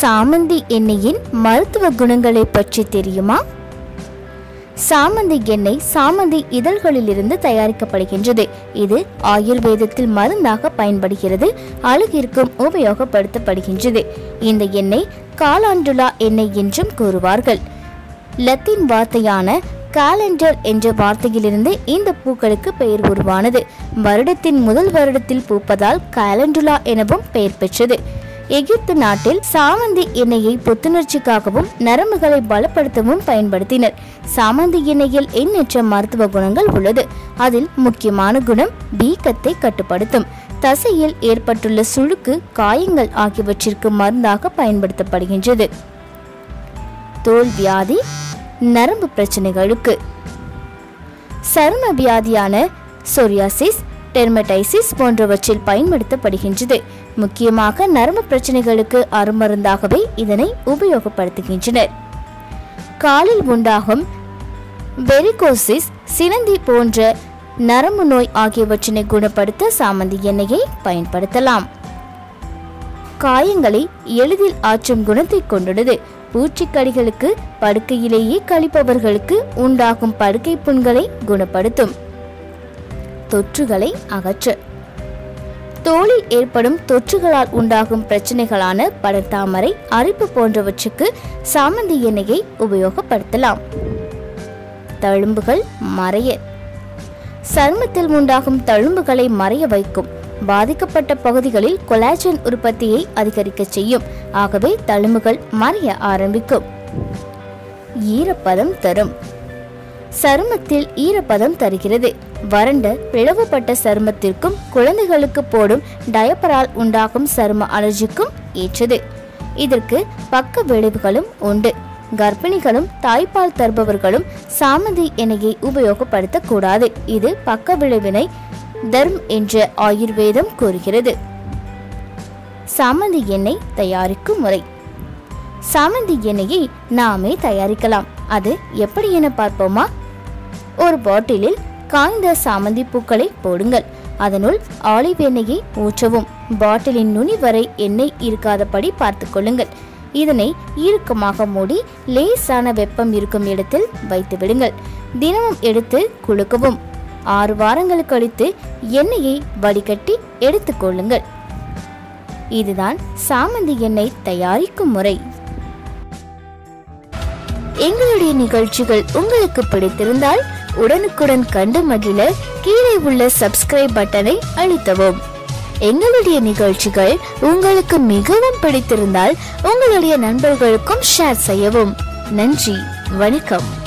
சாமந்தி எண்ணெயின் மருத்துவ குணங்களை பற்றி தெரியுமா? சாமந்தி எண்ணெய் சாமந்தி இதழ்களிலிருந்து தயாரிக்கப்படுகின்றது. இது ஆயுர்வேதத்தில் மருந்தாக பயன்படுகிறது அழகிற்கும் உபயோகப்படுத்தப்படுகின்றது. இந்த எண்ணெய் காலாண்டுலா எண்ணெய் என்றும் கூறுவார்கள். லத்தீன் வார்த்தையான காலண்டர் என்ற வார்த்தையிலிருந்து இந்த பூக்களுக்கு பெயர் உருவானது. வருடத்தின் முதல் வருடத்தில் பூப்பதால் காலண்டுலா எனவும் பெயர் பெற்றது. எகிப்து நாட்டில் சாமந்தி எண்ணெயை புத்துணர்ச்சிக்காகவும் நரம்புகளை பலப்படுத்தவும் பயன்படுத்தினர். சாமந்தி எண்ணெயில் எண்ணற்ற மருத்துவ குணங்கள் உள்ளது. அதில் முக்கியமான குணம் வீக்கத்தை கட்டுப்படுத்தும். தசையில் ஏற்பட்டுள்ள சுழுக்கு காயங்கள் ஆகியவற்றிற்கு மருந்தாக பயன்படுத்தப்படுகின்றது. தோல் வியாதி நரம்பு பிரச்சனைகளுக்கு. சரும வியாதியான சொரியாசிஸ் டெர்மடைசிஸ் போன்றவற்றில் பயன்படுத்தப்படுகின்றது. முக்கியமாக நரம்பு பிரச்சனைகளுக்கு அருமருந்தாகவே இதனை உபயோகப்படுத்துகின்றனர். காலில் உண்டாகும் வெரிகோசிஸ் சினந்தி போன்ற நரம்பு நோய் ஆகியவற்றினை குணப்படுத்த சாமந்தி எண்ணெயை பயன்படுத்தலாம். காயங்களை எளிதில் ஆற்றும் குணத்தை கொண்டுள்ளது. பூச்சிக்கடிகளுக்கு படுக்கையிலேயே கழிப்பவர்களுக்கு உண்டாகும் படுக்கை புண்களை குணப்படுத்தும். தொற்றுகளை அகற்ற. தோலில் ஏற்படும் தொற்றுகளால் உண்டாகும் பிரச்சனைகளான படர்தாமரை அரிப்பு போன்றவற்றுக்கு சாமந்தி எண்ணெயை உபயோகப்படுத்தலாம். தழும்புகள் மறைய. சருமத்தில் உண்டாகும் தழும்புகளை மறைய வைக்கும். பாதிக்கப்பட்ட பகுதிகளில் கொலாஜன் உற்பத்தியை அதிகரிக்க செய்யும். ஆகவே தழும்புகள் மறைய ஆரம்பிக்கும். ஈரப்பதம் தரும். சருமத்தில் ஈரப்பதம் தருகிறது. வறண்ட பிளவுபட்ட சருமத்திற்கும் குழந்தைகளுக்கு போடும் டயப்பரால் உண்டாகும் சரும அலர்ஜிக்கும் ஏற்றது. இதற்கு பக்க விளைவுகளும் உண்டு. கர்ப்பிணிகளும் தாய்ப்பால் தருபவர்களும் சாமந்தி எண்ணெயை உபயோகப்படுத்தக்கூடாது இது பக்க விளைவினை தர்ம் என்ற ஆயுர்வேதம் கூறுகிறது. சாமந்தி எண்ணெய் தயாரிக்கும் முறை. சாமந்தி எண்ணெயை நாமே தயாரிக்கலாம். அது எப்படி என பார்ப்போமா? ஒரு பாட்டிலில் காய்ந்த சாமந்தி பூக்களை போடுங்கள். அதனுள் ஆலிவ் எண்ணெயை ஊற்றவும். பாட்டிலின் நுனி வரை எண்ணெய் இருக்காதபடி பார்த்து கொள்ளுங்கள். இதனை இறுக்கமாக மூடி லேசான வெப்பம் இருக்கும் இடத்தில் வைத்து விடுங்கள் தினமும் எடுத்து குலுக்கவும் ஆறு வாரங்கள் கழித்து எண்ணெயை வடிகட்டி எடுத்துக்கொள்ளுங்கள் இதுதான் சாமந்தி எண்ணெய் தயாரிக்கும் முறை. எங்களுடைய நிகழ்ச்சிகள் உங்களுக்கு பிடித்திருந்தால் உடனுக்குடன் கண்டு மகிழ கீழே உள்ள சப்ஸ்கிரைப் பட்டனை அழுத்தவும். எங்களுடைய நிகழ்ச்சிகள் உங்களுக்கு மிகவும் பிடித்திருந்தால் உங்களுடைய நண்பர்களுக்கும் ஷேர் செய்யவும். நன்றி வணக்கம்.